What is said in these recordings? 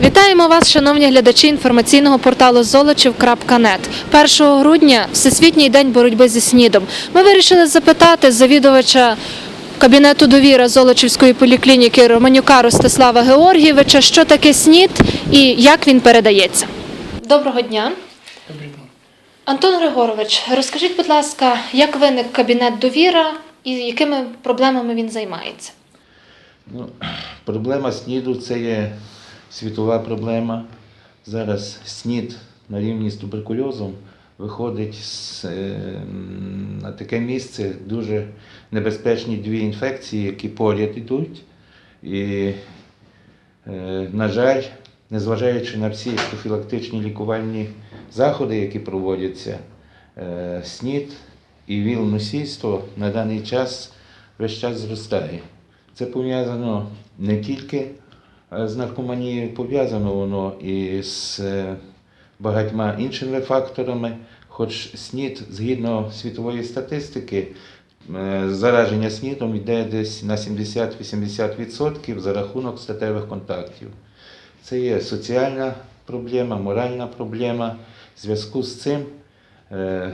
Вітаємо вас, шановні глядачі інформаційного порталу Золочів.нет. 1 грудня Всесвітній день боротьби зі СНІДом. Ми вирішили запитати завідувача кабінету довіра Золочівської поліклініки Романюка Ростислава Георгійовича, що таке СНІД і як він передається. Доброго дня. Антон Григорович, розкажіть, будь ласка, як виник кабінет довіра і якими проблемами він займається? Ну, проблема СНІДу це є світова проблема. Зараз СНІД на рівні з туберкульозом виходить з, е, на таке місце дуже небезпечні дві інфекції, які поряд йдуть. І, е, на жаль, незважаючи на всі профілактичні лікувальні заходи, які проводяться, е, СНІД і віл-носійство на даний час весь час зростає. Це пов'язано не тільки з наркоманією, пов'язано воно і з е, багатьма іншими факторами. Хоч СНІД, згідно світової статистики, е, зараження СНІДом йде десь на 70-80% за рахунок статевих контактів. Це є соціальна проблема, моральна проблема. В зв'язку з цим е,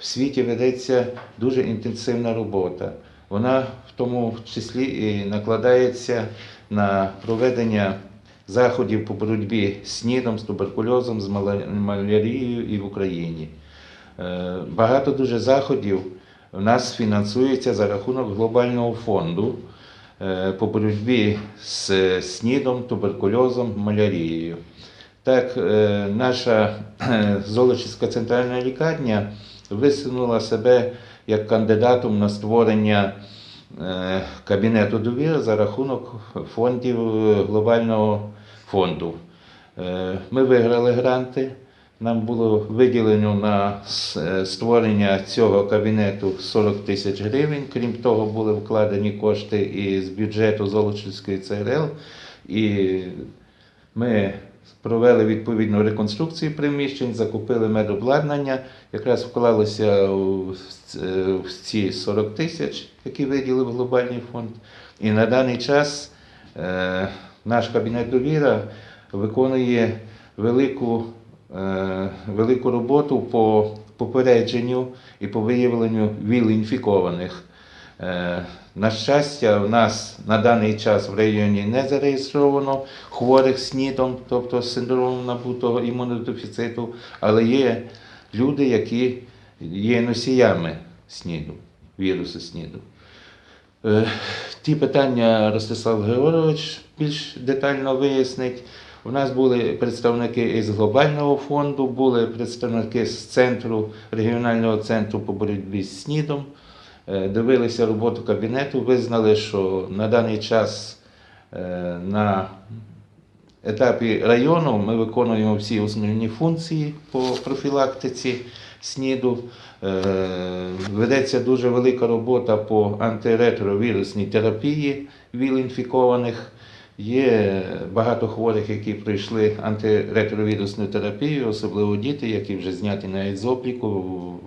в світі ведеться дуже інтенсивна робота. Вона в тому числі і накладається на проведення заходів по боротьбі з СНІДом, з туберкульозом, з малярією і в Україні. Е, Багато дуже заходів в нас фінансується за рахунок глобального фонду е, по боротьбі з СНІДом, туберкульозом, малярією. Так, е, наша Золочівська центральна лікарня висунула себе як кандидатом на створення кабінету довіри за рахунок фондів е, глобального фонду. Е, Ми виграли гранти. Нам було виділено на е, створення цього кабінету 40 тисяч гривень. Крім того, були вкладені кошти і з бюджету Золочівської ЦРЛ. І ми провели відповідну реконструкцію приміщень, закупили медобладнання, якраз вклалося в ці 40 тисяч, які виділив глобальний фонд. І на даний час е, наш кабінет довіра виконує велику, е, велику роботу по попередженню і по виявленню ВІЛ-інфікованих. Е, На щастя, в нас на даний час в районі не зареєстровано хворих СНІДом, тобто синдромом набутого імунодефіциту, але є люди, які є носіями СНІДу, вірусу СНІДу. Е, Ті питання Ростислав Григорович більш детально вияснить. У нас були представники із глобального фонду, були представники з центру регіонального центру по боротьбі з СНІДом. Е, Дивилися роботу кабінету, визнали, що на даний час е, на етапі району ми виконуємо всі основні функції по профілактиці СНІДу. Е, Ведеться дуже велика робота по антиретровірусній терапії ВІЛ-інфікованих. Є багато хворих, які пройшли антиретровірусну терапію, особливо діти, які вже зняті навіть з обліку,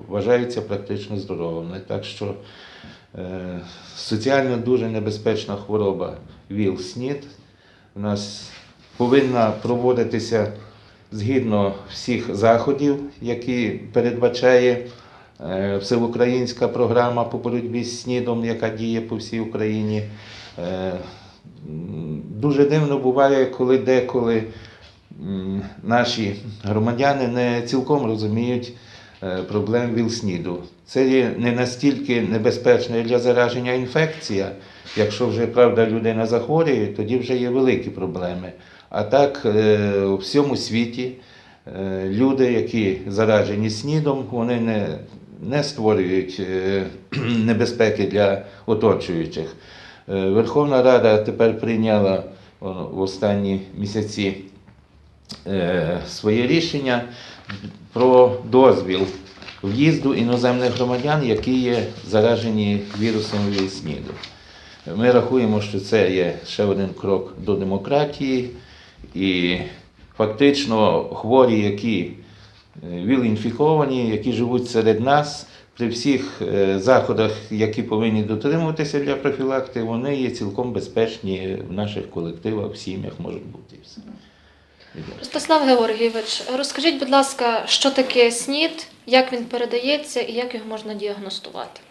вважаються практично здоровими. Так що е, соціально дуже небезпечна хвороба ВІЛ-СНІД у нас повинна проводитися згідно всіх заходів, які передбачає е, всеукраїнська програма по боротьбі з СНІДом, яка діє по всій Україні. Дуже дивно буває, коли деколи наші громадяни не цілком розуміють е, проблем ВІЛ-СНІДу. Це є не настільки небезпечна для зараження інфекція. Якщо вже правда людина захворює, тоді вже є великі проблеми. А так е, у всьому світі е, люди, які заражені СНІДом, вони не, не створюють небезпеки для оточуючих. Е, Верховна Рада тепер прийняла в останні місяці е, своє рішення про дозвіл в'їзду іноземних громадян, які є заражені вірусом ВІЛ-СНІДу. Ми рахуємо, що це є ще один крок до демократії, і фактично хворі, які е, ВІЛ-інфіковані, які живуть серед нас, при всіх е, заходах, які повинні дотримуватися для профілакти, вони є цілком безпечні в наших колективах, в сім'ях можуть бути. все. Ростислав Георгійович, розкажіть, будь ласка, що таке СНІД, як він передається і як його можна діагностувати?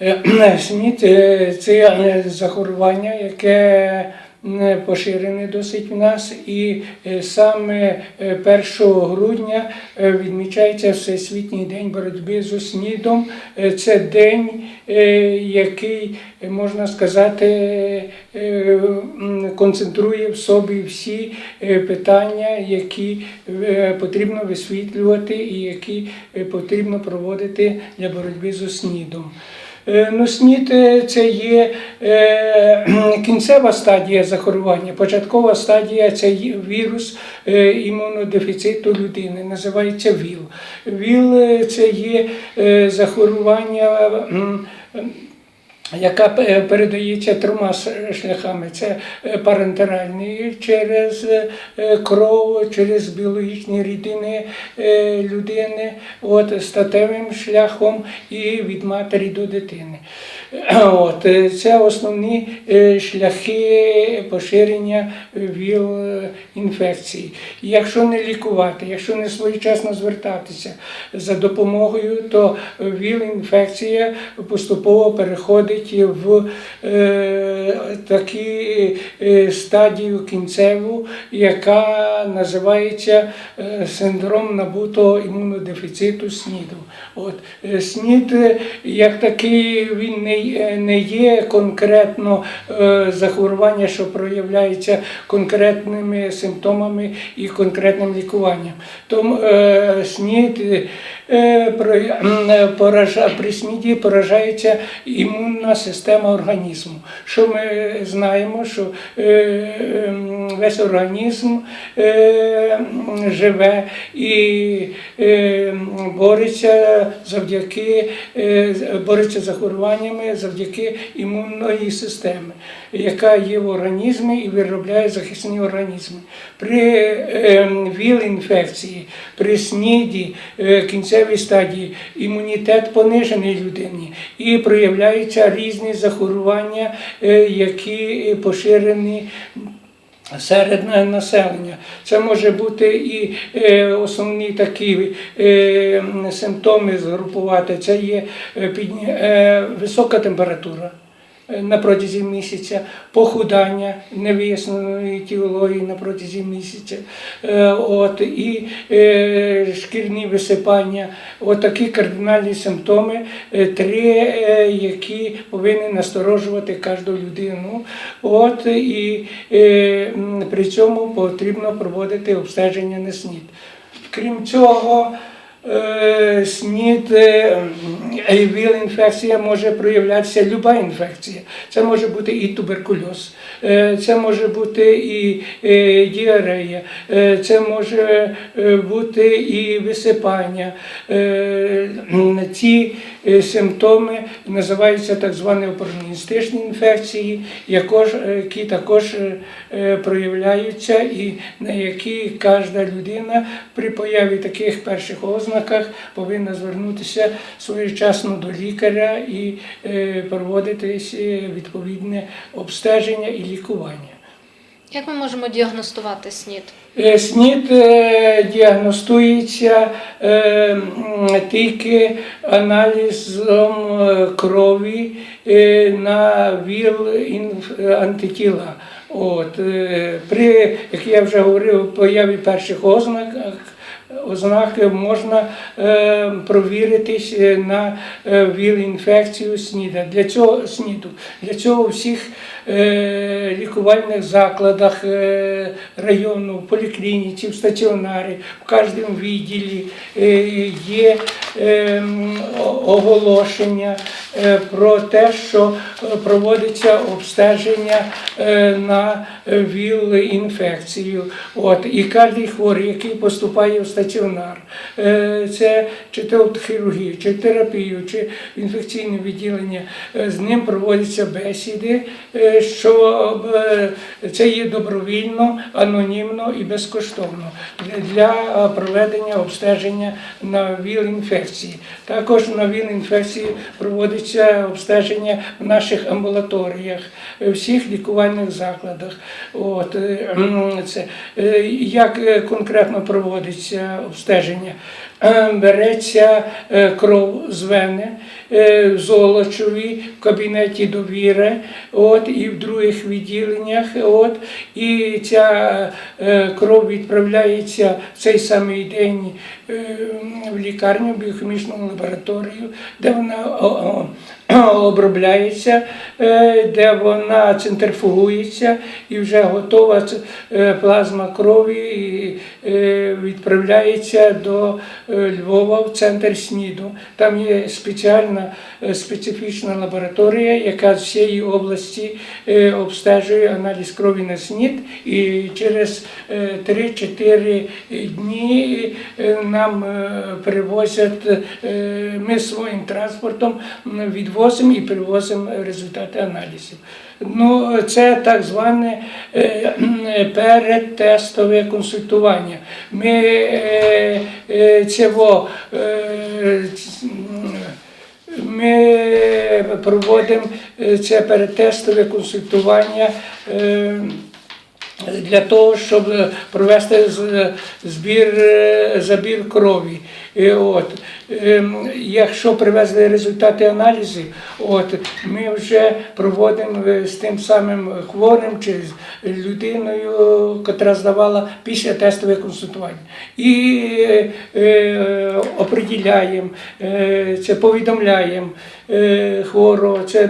Е, СНІД е, це захворювання, яке м, поширене досить в нас, і е, саме е, 1 грудня е, відмічається Всесвітній день боротьби з СНІДом. Е, Це день, е, який, е, можна сказати, е, концентрує в собі всі е, питання, які е, потрібно висвітлювати і які е, потрібно проводити для боротьби з СНІДом. Е, Ну, це є е, кінцева стадія захворювання. Початкова стадія це вірус е, імунодефіциту людини, називається ВІЛ. ВІЛ це є захворювання. Яка е, передається трьома шляхами: це е, парентеральний через е, кров, через біологічні рідини людини, от статевим шляхом і від матері до дитини. От е, це основні е, шляхи поширення ВІЛ-інфекції. Якщо не лікувати, якщо не своєчасно звертатися за допомогою, то ВІЛ-інфекція поступово переходить в е, таку е, стадію кінцеву, яка називається е, синдром набутого імунодефіциту СНІДу. От е, СНІД е, як такий він не, не є конкретно е, захворювання, що проявляється конкретними симптомами і конкретним лікуванням. Тому е, СНІД е, е, при СНІДі поражається імунна система організму. Що ми знаємо, що е, весь організм е, живе і е, бореться завдяки е, бореться з захворюваннями завдяки імунної системи, яка є в організмі і виробляє захисні організми. При е, ВІЛ-інфекції, при СНІДі, е, кінцевій стадії імунітет понижений людині і проявляються різні захворювання, е, які поширені серед населення. Це може бути і е, основні такі е, симптоми згрупувати. Це є е, висока температура. На протязі місяця, похудання невиясненої тілології на протязі місяця, е, от, і е, шкірні висипання, от такі кардинальні симптоми, е, три, які повинні насторожувати кожну людину. От, і при цьому потрібно проводити обстеження на СНІД. Крім цього, СНІД, е, ВІЛ-інфекція може проявлятися люба інфекція. Це може бути і туберкульоз, е, це може бути і е, діарея, е, це може е, бути і висипання. Е, Ці е, симптоми називаються так звані опорністичні інфекції, е, які також е, е, проявляються і на які кожна людина при появі таких перших ознаках повинна звернутися своєчасно до лікаря і е, проводити е, відповідне обстеження і лікування. Як ми можемо діагностувати СНІД? Е, СНІД е, діагностується е, тільки аналізом крові на ВІЛ антитіла. От, при, як я вже говорив, появі перших ознак ознаки можна е, провіритись на ВІЛ-інфекцію СНІДа. Для цього СНІДу. Для цього всіх лікувальних закладах е, району, в поліклініці, в стаціонарі, в кожному відділі е, є е, оголошення е, про те, що е, проводиться обстеження е, на ВІЛ-інфекцію. І кожен хворий, який поступає в стаціонар, е, це чи то хірургію, чи терапію, чи інфекційне відділення, е, з ним проводяться бесіди е, е, що е, це є добровільно, анонімно і безкоштовно для е, проведення обстеження на ВІЛ-інфекції. Також на ВІЛ-інфекції проводиться обстеження в наших амбулаторіях, е, всіх лікувальних закладах. От, це, як конкретно проводиться обстеження? Береться е, кров з вени е, в Золочові, в кабінеті довіри, от, і в других відділеннях. От, і ця е, кров відправляється в цей самий день в лікарню, в біохімічну лабораторію, де вона обробляється, е, де вона центрифугується і вже готова е, плазма крові і е, відправляється до Львова в центр СНІДу. Там є спеціальна специфічна лабораторія, яка з всієї області обстежує аналіз крові на СНІД. І через е, 3-4 дні нам привозять, ми своїм транспортом м, відвозимо і привозимо результати аналізів. Ну, це так зване е, м, передтестове консультування. Ми е, е, цього, е, ми проводимо е, це передтестове консультування. Для того, щоб провести збір, е, забір крові. І От, ем, якщо привезли результати аналізів, от, ми вже проводимо е, з тим самим хворим чи з людиною, яка здавала після тестове консультування. І е, е, оприділяємо, е, це повідомляємо хворого. Це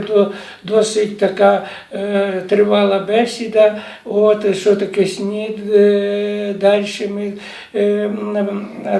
досить така е, тривала бесіда. От, що таке СНІД, е, далі ми е,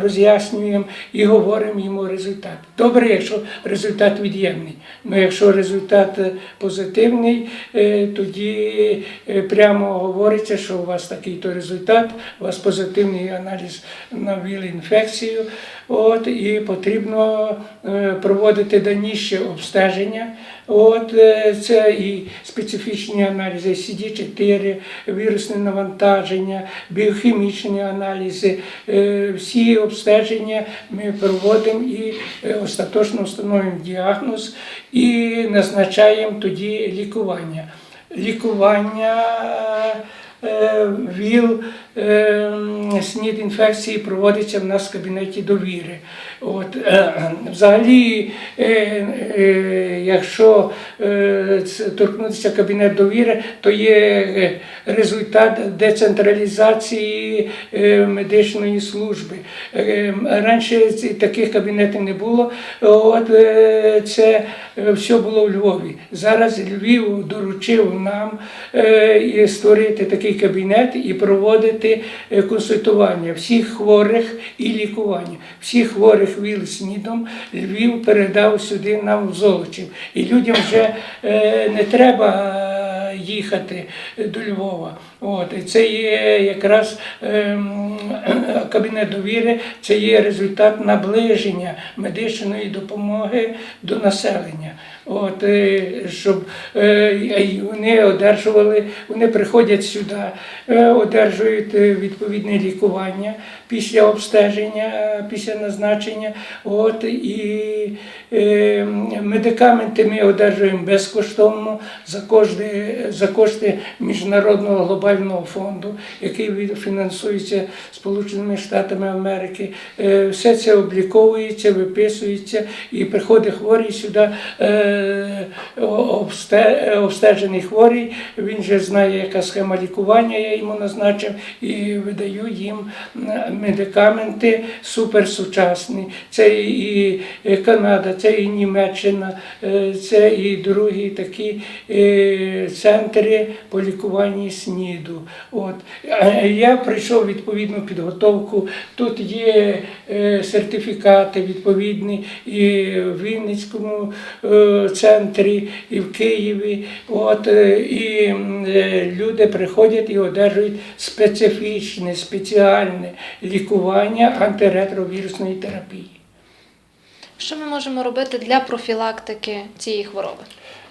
роз'яснюємо і говоримо йому результат. Добре, якщо результат від'ємний. Ну якщо результат е, позитивний, е, тоді е, прямо говориться, що у вас такий-то результат, у вас позитивний аналіз на ВІЛ-інфекцію. От, і потрібно е, проводити дальніше обстеження. От, е, це і специфічні аналізи, CD4, вірусне навантаження, біохімічні аналізи. Е, Всі обстеження ми проводимо і остаточно встановлюємо діагноз і назначаємо тоді лікування. Лікування ВІЛ, СНІД інфекції проводиться в нас в кабінеті довіри. От, е, взагалі, е, е, якщо е, торкнутися кабінет довіри, то є е, результат децентралізації е, медичної служби. Е, Раніше таких кабінетів не було. От, е, це е, все було в Львові. Зараз Львів доручив нам е, створити такий кабінет і проводити е, консультування всіх хворих і лікування. Всіх хворих ВІЛ-СНІДом Львів передав сюди нам в Золочів. І людям вже е, не треба е, їхати до Львова. От, і це є якраз ем, кабінет довіри, це є результат наближення медичної допомоги до населення. От, е, щоб е, вони одержували, вони приходять сюди, е, одержують відповідне лікування після обстеження, після назначення. От, і е, медикаменти ми одержуємо безкоштовно за кошти, за кошти Міжнародного глобального фонду, який фінансується Сполученими Штатами Америки. Е, Все це обліковується, виписується і приходить хворий сюди, е, обсте- обстежений хворий. Він же знає, яка схема лікування я йому назначив, і видаю їм медикаменти суперсучасні. Це і е, Канада, це і Німеччина, е, це і другі такі е, центри по лікуванні СНІДу. От. Я пройшов відповідну підготовку. Тут є сертифікати відповідні і в Вінницькому центрі, і в Києві. От, і люди приходять і одержують специфічне, спеціальне лікування антиретровірусної терапії. Що ми можемо робити для профілактики цієї хвороби?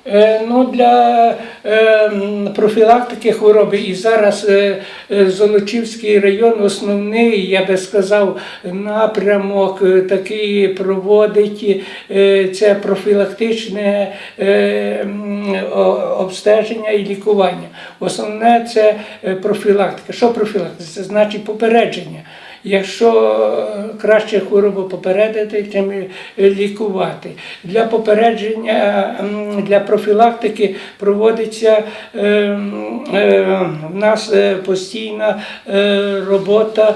Е, Ну, для е, профілактики хвороби і зараз е, Золочівський район основний, я би сказав, напрямок такий проводить це профілактичне обстеження і лікування. Основне це профілактика. Що профілактика? Це значить попередження. Якщо е, краще хворобу попередити, чим лікувати. Для попередження, для профілактики проводиться е, е, в нас постійна робота.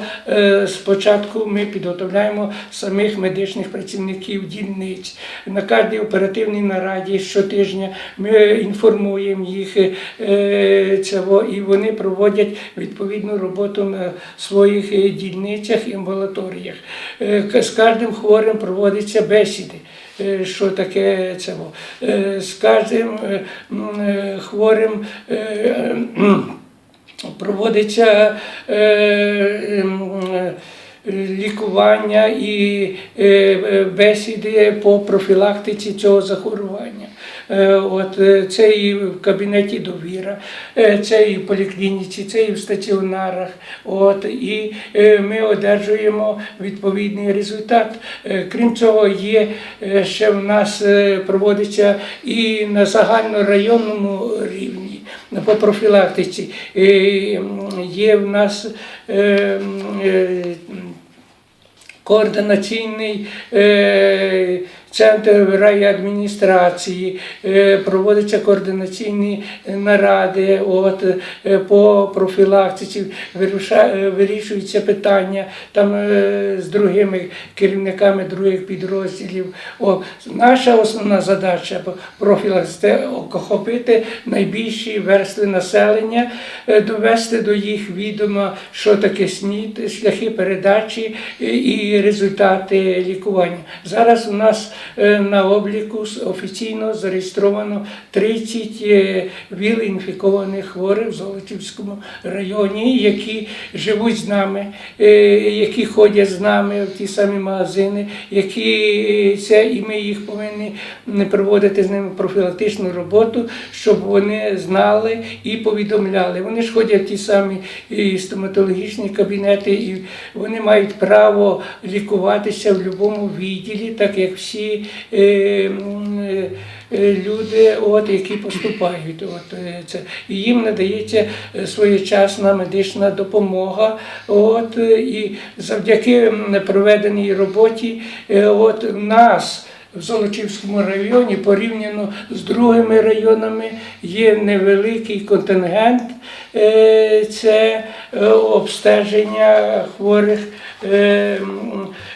Спочатку ми підготовляємо самих медичних працівників дільниць. На кожній оперативній нараді щотижня ми інформуємо їх цього, і вони проводять відповідну роботу на своїх е, дільницях і амбулаторіях. Е, З кожним хворим проводяться бесіди. Е, Що таке це? Е, З кожним хворим проводиться лікування і е, бесіди по профілактиці цього захворювання. Е, От е, це і в кабінеті довіра, е, це і в поліклініці, це і в стаціонарах. От і ми одержуємо відповідний результат. Крім цього, є ще в нас проводиться і на загальнорайонному рівні по профілактиці. Є в нас координаційний центр райадміністрації, е, проводяться координаційні наради от, е, по профілактиці, е, вирішуються питання там е, з другими керівниками других підрозділів. О, наша основна задача по профілактиці охопити найбільші верстви населення, е, довести до їх відома, що таке СНІД, шляхи передачі і- результати лікування. Зараз у нас е, на обліку офіційно зареєстровано 30 е, віл-інфікованих хворих в Золочівському районі, які живуть з нами, е, які ходять з нами в ті самі магазини, які це і ми їх повинні м, проводити з ними профілактичну роботу, щоб вони знали і повідомляли. Вони ж ходять в ті самі стоматологічні кабінети, і вони мають право лікуватися в будь-якому відділі, так як всі е, е, люди, от, які поступають. От, е, це. І їм надається своєчасна медична допомога. От, е, і завдяки проведеній роботі от, нас. В Золочівському районі порівняно з другими районами є невеликий контингент. Це обстеження хворих, е,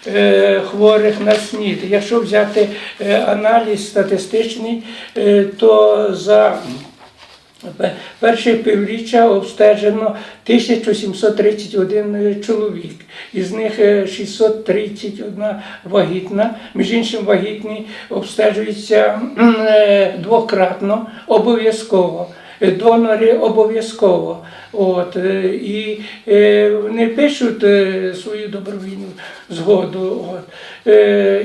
е, хворих на СНІД. Якщо взяти е, аналіз статистичний, е, то за Перше півріччя обстежено 1731 чоловік, із них е, 631 вагітна. Між іншим, вагітні обстежуються е, двократно, обов'язково. Е, Донори обов'язково. От, е, і е, вони пишуть свою добровільну згоду. От.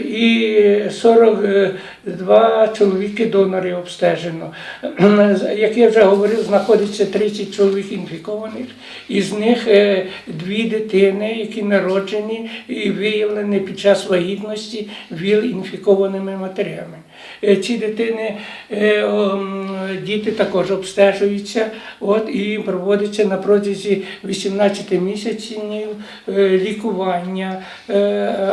І 42 чоловіки донори обстежено. Як я вже говорив, знаходиться 30 чоловік інфікованих, із них дві дитини, які народжені і виявлені під час вагітності ВІЛ-інфікованими матерями. Е, Ці дитини, е, діти також обстежуються от, і проводиться на протязі 18 місяців е, лікування, е,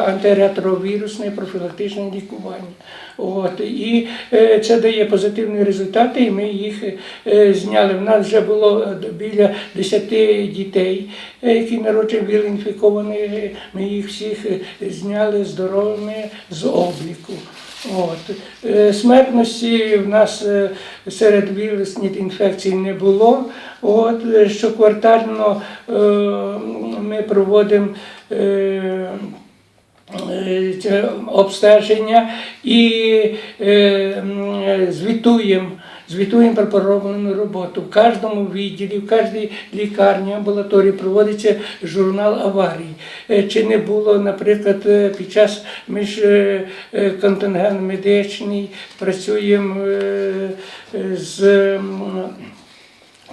антиретровірусне профілактичне лікування. От, і е, це дає позитивні результати, і ми їх е, зняли. В нас вже було е, біля 10 дітей, які народжені віл-інфіковані. Ми їх всіх зняли здоровими з обліку. От. Смертності в нас серед вірусних інфекцій не було. От, щоквартально ми проводимо обстеження і е, звітуємо Звітуємо про пророблену роботу. В кожному відділі, в кожній лікарні, амбулаторії проводиться журнал аварій. Е, Чи не було, наприклад, е, під час е, е, контингент медичний, працюємо е, е, з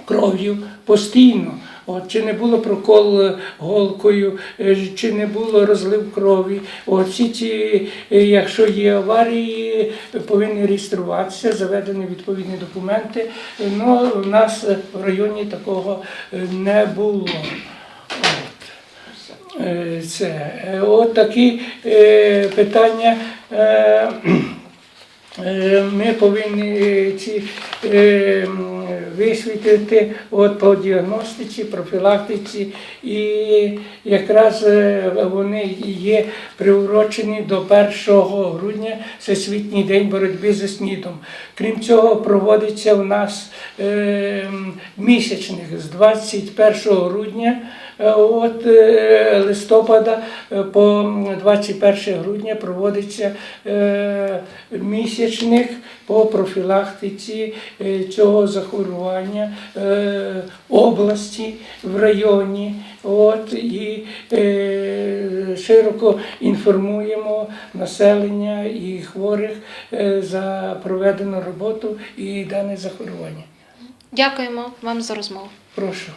кров'ю постійно. От, чи не було прокол е, голкою, е, чи не було розлив крові. От, всі ці, е, якщо є аварії, повинні реєструватися, заведені відповідні документи. Ну, у нас в районі такого не було. От. Це от такі питання. Е, Е, Ми повинні ці е, висвітлити от по діагностиці, профілактиці, і якраз е, вони є приурочені до 1 грудня, Всесвітній день боротьби зі СНІДом. Крім цього, проводиться у нас е, місячних з 21 грудня. Е, От е, листопада е, по 21 грудня проводиться місячник по профілактиці цього захворювання області в районі. От, і широко інформуємо населення і хворих за проведену роботу і дане захворювання. Дякуємо вам за розмову. Прошу.